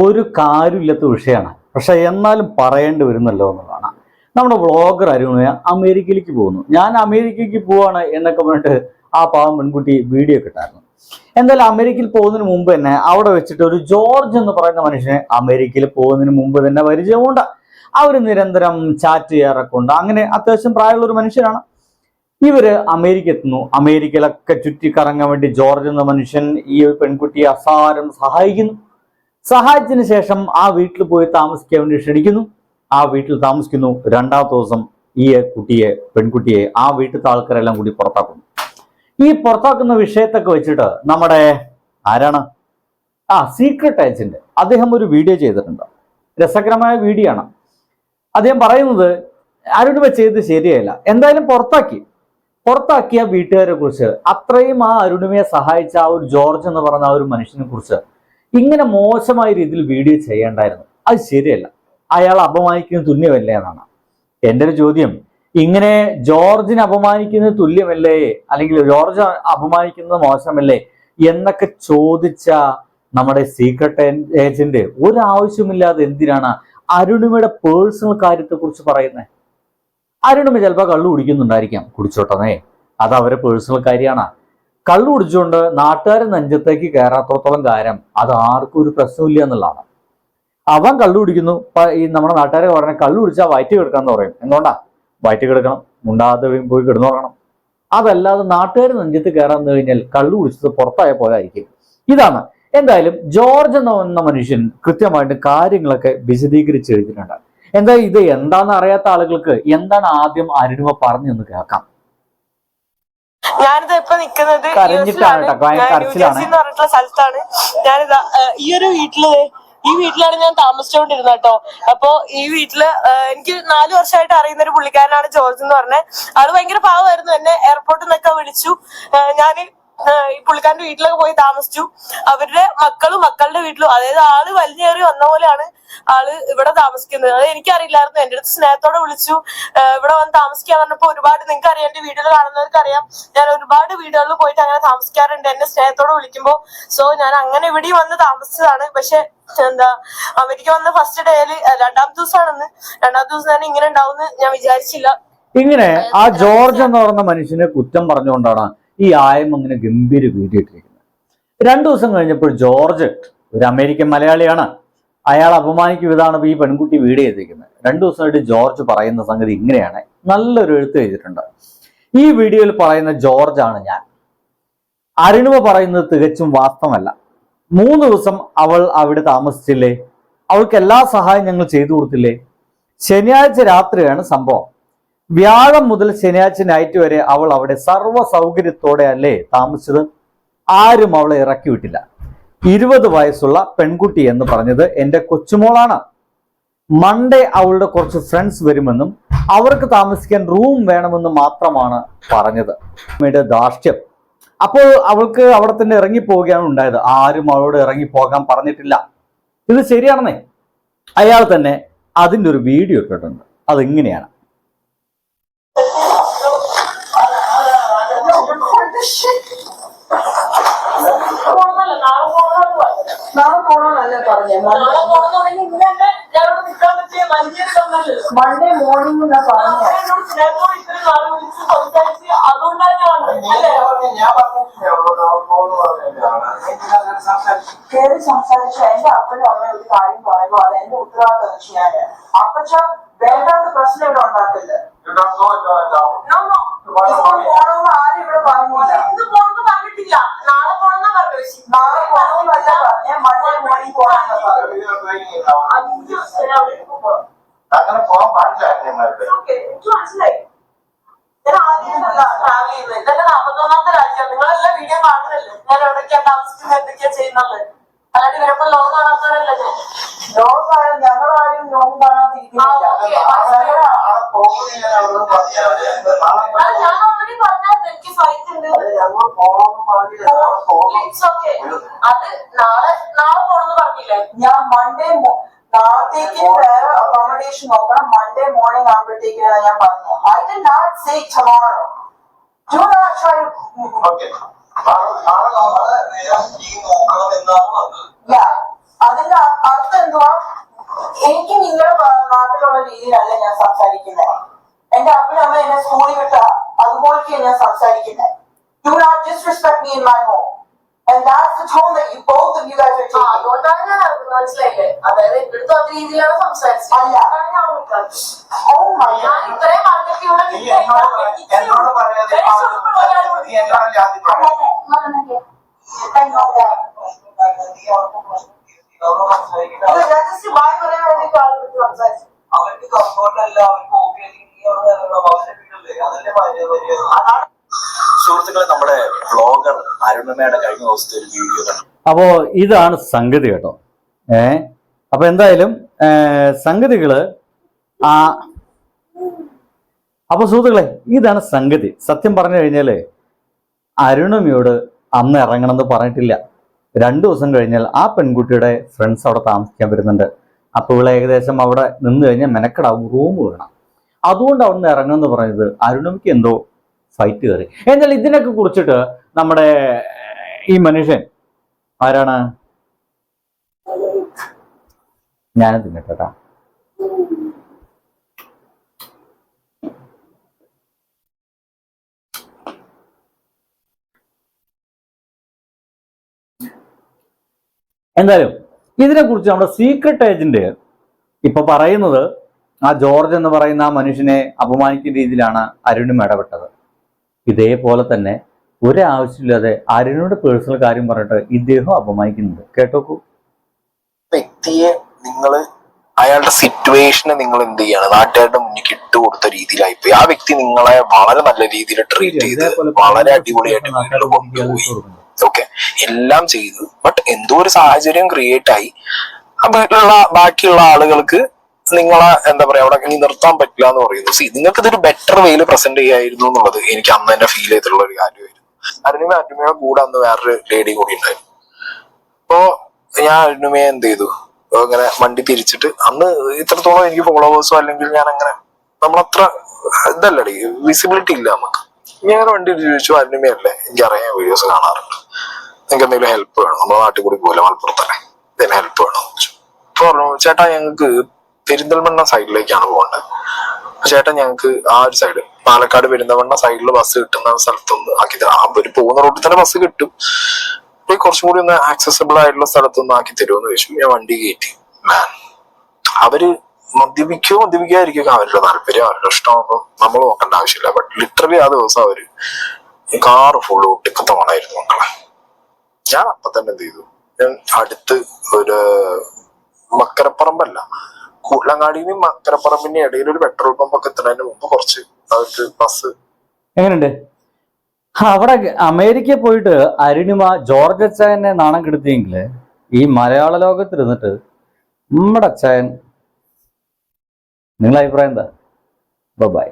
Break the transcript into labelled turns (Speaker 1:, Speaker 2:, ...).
Speaker 1: ഒരു കാര്യമില്ലാത്ത വിഷയമാണ്. പക്ഷെ എന്നാലും പറയേണ്ടി വരുന്നല്ലോ എന്നുള്ളതാണ്. നമ്മുടെ വ്ളോഗർ അരുണ അമേരിക്കയിലേക്ക് പോകുന്നു. ഞാൻ അമേരിക്കയ്ക്ക് പോവാണ് എന്നൊക്കെ പറഞ്ഞിട്ട് ആ പാവം പെൺകുട്ടി വീഡിയോ കിട്ടായിരുന്നു എന്തായാലും അമേരിക്കയിൽ പോകുന്നതിന് മുമ്പ് തന്നെ അവിടെ വെച്ചിട്ട് ഒരു ജോർജ് എന്ന് പറയുന്ന മനുഷ്യനെ അമേരിക്കയിൽ പോകുന്നതിന് മുമ്പ് തന്നെ പരിചയമുണ്ട്. അവർ നിരന്തരം ചാറ്റ് ചെയ്യാറൊക്കെ ഉണ്ട്. അങ്ങനെ അത്യാവശ്യം പ്രായമുള്ള ഒരു മനുഷ്യനാണ്. ഇവർ അമേരിക്ക എത്തുന്നു. അമേരിക്കയിലൊക്കെ ചുറ്റിക്കറങ്ങാൻ വേണ്ടി ജോർജ് എന്ന മനുഷ്യൻ ഈ പെൺകുട്ടിയെ അസാരം സഹായിക്കുന്നു. സഹായിച്ചതിന് ശേഷം ആ വീട്ടിൽ പോയി താമസിക്കാൻ വേണ്ടി ക്ഷണിക്കുന്നു. ആ വീട്ടിൽ താമസിക്കുന്നു. രണ്ടാമത്തെ ദിവസം ഈ കുട്ടിയെ പെൺകുട്ടിയെ ആ വീട്ടിലത്തെ ആൾക്കാരെല്ലാം കൂടി പുറത്താക്കുന്നു. ഈ പുറത്താക്കുന്ന വിഷയത്തൊക്കെ വെച്ചിട്ട് നമ്മുടെ ആരാണ്? ആ സീക്രട്ട് ഏജന്റ് അദ്ദേഹം ഒരു വീഡിയോ ചെയ്തിട്ടുണ്ട്. രസകരമായ വീഡിയോ ആണ്. അദ്ദേഹം പറയുന്നത് ആരോടും ചെയ്ത് ശരിയല്ല എന്തായാലും പുറത്താക്കി. പുറത്താക്കിയ വീട്ടുകാരെ കുറിച്ച് അത്രയും ആ അരുണിമയെ സഹായിച്ച ആ ഒരു ജോർജ് എന്ന് പറഞ്ഞ ആ ഒരു മനുഷ്യനെ കുറിച്ച് ഇങ്ങനെ മോശമായ രീതിയിൽ വീഡിയോ ചെയ്യേണ്ടായിരുന്നു. അത് ശരിയല്ല. അയാൾ അപമാനിക്കുന്നത് തുല്യമല്ലേ എന്നാണ്. എന്റെ ഒരു ചോദ്യം. ഇങ്ങനെ ജോർജിനെ അപമാനിക്കുന്നത് തുല്യമല്ലേ? അല്ലെങ്കിൽ ജോർജ് അപമാനിക്കുന്നത് മോശമല്ലേ? എന്നൊക്കെ ചോദിച്ച നമ്മുടെ സീക്രട്ട് ഏജന്റ് ഒരാവശ്യമില്ലാതെ എന്തിനാണ് അരുണിമയുടെ പേഴ്സണൽ കാര്യത്തെ കുറിച്ച് പറയുന്നത്? അരുണിമ ചിലപ്പോൾ കള്ളു കുടിക്കുന്നുണ്ടായിരിക്കാം. കുടിച്ചോട്ടെന്നേ അത് അവരെ പേഴ്സണൽ കാര്യമാണ്. കള്ളു കുടിച്ചുകൊണ്ട് നാട്ടുകാരെ നെഞ്ചത്തേക്ക് കയറാത്തോളം കാര്യം അത് ആർക്കും ഒരു പ്രശ്നമില്ല എന്നുള്ളതാണ്. അവൻ കള്ളു കുടിക്കുന്നു. ഈ നമ്മുടെ നാട്ടുകാരെ പറഞ്ഞ കള്ളു കുടിച്ചാൽ വയറ്റി കിടക്കാന്ന് പറയും. എന്തുകൊണ്ടാ വയറ്റി കിടക്കണം. മുണ്ടാതെ പോയി കിടന്നുറങ്ങണം അതല്ലാതെ നാട്ടുകാർ നെഞ്ചത്ത് കയറാന്ന് കഴിഞ്ഞാൽ കള്ളു കുടിച്ചത് പുറത്തായ പോയായിരിക്കും ഇതാണ്. എന്തായാലും ജോർജ് എന്ന മനുഷ്യൻ കൃത്യമായിട്ട് കാര്യങ്ങളൊക്കെ വിശദീകരിച്ച് എഴുതിയിട്ടുണ്ട്. എന്തായാലും ഇത് എന്താണെന്ന് അറിയാത്ത ആളുകൾക്ക് എന്താണ് ആദ്യം അരുണിമ പറഞ്ഞെന്ന് കേൾക്കാം.
Speaker 2: ഞാനിത് ഇപ്പൊ നിക്കുന്നത് പറഞ്ഞിട്ടുള്ള സ്ഥലത്താണ്. ഞാനിതാ ഈ ഒരു വീട്ടിൽ ഈ വീട്ടിലാണ് ഞാൻ താമസിച്ചുകൊണ്ടിരുന്നത് കേട്ടോ അപ്പൊ ഈ വീട്ടിൽ എനിക്ക് നാലു വർഷമായിട്ട് അറിയുന്ന ഒരു പുള്ളിക്കാരനാണ് ജോർജ് എന്ന് പറഞ്ഞത് ആൾ ഭയങ്കര പാവമായിരുന്നു എന്നെ എയർപോർട്ടിൽ നിന്നൊക്കെ വിളിച്ചു. ഞാൻ ഈ പുള്ളിക്കാരന്റെ വീട്ടിലൊക്കെ പോയി താമസിച്ചു. അവരുടെ മക്കളും മക്കളുടെ വീട്ടിലും. അതായത് ആൾ വലിഞ്ഞേറി വന്ന പോലെയാണ് ആൾ ഇവിടെ താമസിക്കുന്നത്. അത് എനിക്കറിയില്ലായിരുന്നു. എന്റെ അടുത്ത് സ്നേഹത്തോടെ വിളിച്ചു. ഇവിടെ വന്ന് താമസിക്കാൻ പറഞ്ഞപ്പോ ഒരുപാട് നിങ്ങൾക്ക് അറിയാം എന്റെ വീടുകൾ കാണുന്നവർക്ക് അറിയാം ഞാൻ ഒരുപാട് വീടുകളിൽ പോയിട്ട് അങ്ങനെ താമസിക്കാറുണ്ട്. എന്നെ സ്നേഹത്തോടെ വിളിക്കുമ്പോ. സോ ഞാൻ അങ്ങനെ ഇവിടെയും വന്ന് താമസിച്ചതാണ്. പക്ഷെ എന്താ അമേരിക്ക വന്ന ഫസ്റ്റ് ഡേയിൽ രണ്ടാമത്തെ ദിവസമാണെന്ന്. രണ്ടാമത്തെ ദിവസം തന്നെ ഇങ്ങനെ ഉണ്ടാവും ഞാൻ വിചാരിച്ചില്ല.
Speaker 1: ഇങ്ങനെ ആ ജോർജ് എന്ന് പറയുന്ന മനുഷ്യനെ കുറ്റം പറഞ്ഞുകൊണ്ടാണ് ഈ ആയം അങ്ങനെ ഗംഭീര വീഡിയോ ഇട്ടിരിക്കുന്നത് രണ്ടു ദിവസം കഴിഞ്ഞപ്പോൾ ജോർജ് ഒരു അമേരിക്കൻ മലയാളിയാണ്. അയാൾ അപമാനിക്കും ഇതാണ് ഈ പെൺകുട്ടി വീട് ചെയ്തിരിക്കുന്നത്. രണ്ടു ദിവസമായിട്ട് ജോർജ് പറയുന്ന സംഗതി ഇങ്ങനെയാണ്. നല്ലൊരു എഴുത്ത് ചെയ്തിട്ടുണ്ട് ഈ വീഡിയോയിൽ പറയുന്ന ജോർജ് ആണ് ഞാൻ. അരുണിമ പറയുന്നത് തികച്ചും വാസ്തവമല്ല. മൂന്ന് ദിവസം അവൾ അവിടെ താമസിച്ചില്ലേ? അവൾക്ക് എല്ലാ സഹായം ഞങ്ങൾ ചെയ്തു കൊടുത്തില്ലേ? ശനിയാഴ്ച രാത്രിയാണ് സംഭവം. വ്യാഴം മുതൽ ശനിയാഴ്ച നൈറ്റ് വരെ അവൾ അവിടെ സർവ സൗകര്യത്തോടെ അല്ലേ താമസിച്ചത്? ആരും അവളെ ഇറക്കി വിട്ടില്ല. ഇരുപത് വയസ്സുള്ള പെൺകുട്ടി എന്ന് പറഞ്ഞത് എന്റെ കൊച്ചുമോളാണ്. മൺഡേ അവളുടെ കുറച്ച് ഫ്രണ്ട്സ് വരുമെന്നും അവർക്ക് താമസിക്കാൻ റൂം വേണമെന്നും മാത്രമാണ് പറഞ്ഞത്. അമ്മയുടെ ധാർഷ്ട്യം. അപ്പോൾ അവൾക്ക് അവിടെ തന്നെ ഇറങ്ങിപ്പോവുകയാണ് ഉണ്ടായത്. ആരും അവളോട് ഇറങ്ങി പോകാൻ പറഞ്ഞിട്ടില്ല. ഇത് ശരിയാണെന്നേ. അയാൾ തന്നെ അതിന്റെ ഒരു വീഡിയോ ഇട്ടിട്ടുണ്ട്. അതിങ്ങനെയാണ്?
Speaker 3: നാളെ പോണോന്നല്ലേ പറഞ്ഞേ മൺഡേ മോർണിംഗ് എന്നാ പറഞ്ഞേ? കയറി സംസാരിച്ച എന്റെ അപ്പനും അമ്മയും ഒരു കാര്യം പറയുമ്പോ അത് എന്റെ ഉത്തരവാദിത്തം ചെയ്യാന് അപ്പച്ച വേണ്ടാത്ത പ്രശ്നം ഇവിടെ ഉണ്ടാക്കില്ല
Speaker 4: അങ്ങനെ പോകാൻ പാടില്ല ഞങ്ങൾക്ക്
Speaker 2: മനസ്സിലായി ഞാൻ ആദ്യമല്ല ട്രാവൽ ചെയ്യുന്നത് ഇതന്നെ നാപ്പത്തൊന്നാമത്തെ രാജ്യം നിങ്ങളെല്ലാം വീഡിയോ കാണുന്നല്ലേ ഞാൻ എവിടേക്കാ താമസിക്കുന്നത് എന്തൊക്കെയാ ചെയ്യുന്നത് അല്ലാണ്ട് ഇവരൊക്കെ ലോകം കാണാത്തവരല്ല ഞാൻ
Speaker 3: ലോകമായാലും ഞങ്ങളാരും ലോകം കാണാതിരിക്കുന്നില്ല.
Speaker 2: ഞാൻ ഓൾറെഡി പറഞ്ഞായിരുന്നു എനിക്ക് ഫ്ലൈറ്റ് ഉണ്ട്. ഇറ്റ്സ് ഓക്കെ അത് നാളെ നാളെ പോണെന്ന് പറഞ്ഞില്ലേ?
Speaker 3: ഞാൻ മൺഡേ നാളത്തേക്ക് വേറെ അക്കോമഡേഷൻ നോക്കണം. മൺഡേ മോർണിംഗ് ആകുമ്പോഴത്തേക്കാണ് ഞാൻ പറഞ്ഞു I'd not say tomorrow do not try
Speaker 4: okay നാളെ നാളെ ഈ
Speaker 3: സംസാരിക്കുന്നത് എന്റെ അപ്പനും അമ്മ എന്നെ സ്കൂളിൽ വിട്ട അതുപോലെയൊക്കെയാണ് ഞാൻ സംസാരിക്കുന്നത് do not disrespect me in my home And that's the tone that you both of you guys are
Speaker 2: ആ,
Speaker 3: taking.
Speaker 2: അതുകൊണ്ടാണ് ഞാൻ അറിഞ്ഞത് മനസ്സിലായില്ലേ അതായത് ഇവിടുത്തെ അതേ രീതിയിലാണ് സംസാരിച്ചത്
Speaker 3: അല്ല.
Speaker 2: അതാണ് ഞാൻ വിട്ടത്.
Speaker 3: Oh my
Speaker 2: ഞാൻ
Speaker 3: god.
Speaker 2: ഇത്രയും പറഞ്ഞിട്ട് ഇവിടെ
Speaker 4: നീ
Speaker 2: നിൽക്കാൻ
Speaker 4: എന്നോട് പറ-
Speaker 2: എനിക്ക്
Speaker 4: എന്നോട് പറയാതെ
Speaker 2: ഇത്രയും സുഖമുള്ള ഒരാളോട്
Speaker 4: നീ എന്നോട് ജാതി പറയാം.
Speaker 3: I know that.
Speaker 4: നീ അവർക്ക് പ്രശ്നം തീർത്തി. അവരോട് സംസാരിക്കണ്ട.
Speaker 3: ഇത് just വായി പറയാൻ വേണ്ടിയിട്ട് ആളുകൾ സംസാരിച്ചു
Speaker 4: അവർക്ക് കംഫോർട്ട് അല്ല അവർക്ക് ഓക്കെ
Speaker 5: സുഹൃത്തുക്കളെ നമ്മുടെ ബ്ലോഗർ അരുണിമയുടെ കഴിഞ്ഞ ദിവസത്തെ ഒരു വീഡിയോ
Speaker 1: അപ്പോ ഇതാണ് സംഗതി കേട്ടോ. ഏ? അപ്പൊ എന്തായാലും സംഗതികൾ ആ അപ്പൊ സുഹൃത്തുക്കളെ ഇതാണ് സംഗതി. സത്യം പറഞ്ഞു കഴിഞ്ഞാൽ അരുണമിയോട് അന്ന് ഇറങ്ങണമെന്ന് പറഞ്ഞിട്ടില്ല. രണ്ടു ദിവസം കഴിഞ്ഞാൽ ആ പെൺകുട്ടിയുടെ ഫ്രണ്ട്സ് അവിടെ താമസിക്കാൻ വരുന്നുണ്ട്. അപ്പൊ ഇവിടെ ഏകദേശം അവിടെ നിന്ന് കഴിഞ്ഞാൽ മെനക്കെടാവും റൂം വേണം. അതുകൊണ്ട് അവിടെ നിന്ന് ഇറങ്ങുമെന്ന് പറഞ്ഞത് അരുണമിക്ക് എന്തോ ഫൈറ്റ് കയറി. എന്നാൽ ഇതിനൊക്കെ കുറിച്ചിട്ട് നമ്മുടെ ഈ മനുഷ്യൻ ആരാണ്? ഞാനും തിന്നട്ടാ എന്തായാലും ഇതിനെ കുറിച്ച് നമ്മുടെ സീക്രട്ട് ഏജന്റ് ഇപ്പൊ പറയുന്നത് ആ ജോർജ് എന്ന് പറയുന്ന ആ മനുഷ്യനെ അപമാനിക്കുന്ന രീതിയിലാണ് അരുണും ഇടപെട്ടത്. ഇതേപോലെ തന്നെ ഒരാവശ്യമില്ലാതെ അരുണിയുടെ പേഴ്സണൽ കാര്യം പറഞ്ഞിട്ട് ഇദ്ദേഹം അപമാനിക്കുന്നുണ്ട്. കേട്ടോക്കൂ.
Speaker 5: വ്യക്തിയെ നിങ്ങൾ അയാളുടെ സിറ്റുവേഷനെ നിങ്ങൾ എന്ത് ചെയ്യാണ്? നാട്ടുകാരുടെ മുന്നിൽ ഇട്ട് കൊടുത്ത രീതിയിലായിപ്പോയി ആ വ്യക്തി നിങ്ങളെ വളരെ നല്ല രീതിയിൽ ട്രീറ്റ് ചെയ്ത് വളരെ അടിപൊളിയായിട്ട് കൊണ്ടുപോയി. ഓക്കെ എല്ലാം ചെയ്തു. ബട്ട് എന്തോ ഒരു സാഹചര്യം ക്രിയേറ്റ് ആയി. ആ വീട്ടിലുള്ള ബാക്കിയുള്ള ആളുകൾക്ക് നിങ്ങളെ എന്താ പറയാ അവിടെ ഇനി നിർത്താൻ പറ്റില്ല എന്ന് പറയുന്നു. സി നിങ്ങൾക്ക് ഇതൊരു ബെറ്റർ വേയിൽ പ്രസന്റ് ചെയ്യായിരുന്നു എന്നുള്ളത് എനിക്ക് അന്ന് തന്നെ ഫീൽ ചെയ്തിട്ടുള്ള ഒരു കാര്യമായിരുന്നു. അരുണിമ അരുണിമയുടെ കൂടെ അന്ന് വേറൊരു ലേഡി കൂടി ഉണ്ടായിരുന്നു. അപ്പോ ഞാൻ അരുണിമയെ എന്ത് ചെയ്തു? അങ്ങനെ വണ്ടി തിരിച്ചിട്ട് അന്ന് ഇത്രത്തോളം എനിക്ക് ഫോളോവേഴ്സോ അല്ലെങ്കിൽ ഞാൻ അങ്ങനെ നമ്മളത്ര ഇതല്ലടി വിസിബിലിറ്റി ഇല്ല നമുക്ക്. ഞാൻ വണ്ടി ചോദിച്ചു അരുണിമയല്ലേ എനിക്ക് അറിയാൻ വീഡിയോസ് കാണാറുണ്ട്. നിങ്ങൾക്ക് എന്തെങ്കിലും ഹെൽപ്പ് വേണം? നമ്മുടെ നാട്ടിൽ കൂടി പോലെ മലപ്പുറത്തല്ലേ? ഇതിന് ഹെൽപ്പ് വേണം? അപ്പൊ പറഞ്ഞു ചേട്ടാ ഞങ്ങൾക്ക് പെരിന്തൽമണ്ണ സൈഡിലേക്കാണ് പോകേണ്ടത് ചേട്ടൻ ചേട്ടാ ഞങ്ങൾക്ക് ആ ഒരു സൈഡ് പാലക്കാട് പെരിന്തൽമണ്ണ സൈഡിൽ ബസ് കിട്ടുന്ന സ്ഥലത്തൊന്ന് ആക്കി തരാം ഒരു പോകുന്ന റൂട്ടിൽ തന്നെ ബസ് കിട്ടും. അപ്പൊ കുറച്ചും കൂടി ഒന്ന് ആക്സസിബിൾ ആയിട്ടുള്ള സ്ഥലത്തൊന്ന് ആക്കി തരുമെന്ന് ചോദിച്ചു. ഞാൻ വണ്ടി കയറ്റി അവർ മദ്യപിക്കോ മദ്യപിക്കാതിരിക്കും അവരുടെ താല്പര്യം അവരുടെ ഇഷ്ടമാകുമ്പോൾ നമ്മൾ നോക്കേണ്ട ആവശ്യമില്ല. ബട്ട് ലിറ്ററലി ആ ദിവസം അവർ കാറ് ഫുള്ള് ഒട്ടിക്കത്തോണായിരുന്നു മക്കളെ. ഞാൻ അപ്പൊ തന്നെ എന്ത് ചെയ്തു? ഞാൻ അടുത്ത് ഒരു മക്കരപ്പറമ്പല്ല. കൂട്ടലങ്ങാടിനും മക്കരപ്പറമ്പിന്റെ ഇടയിൽ ഒരു പെട്രോൾ പമ്പ് ഒക്കെ എത്തുന്നതിന് മുമ്പ് കുറച്ച് അവർക്ക് ബസ്
Speaker 1: എങ്ങനെയുണ്ട്? അവിടെ അമേരിക്ക പോയിട്ട് അരുണിമ ജോർജ് അച്ചായനെ നാണം കെടുത്തിയെങ്കിൽ ഈ മലയാള ലോകത്തിരുന്നിട്ട് നമ്മുടെ അച്ചായൻ നിങ്ങളെ അഭിപ്രായം എന്താ? ബൈ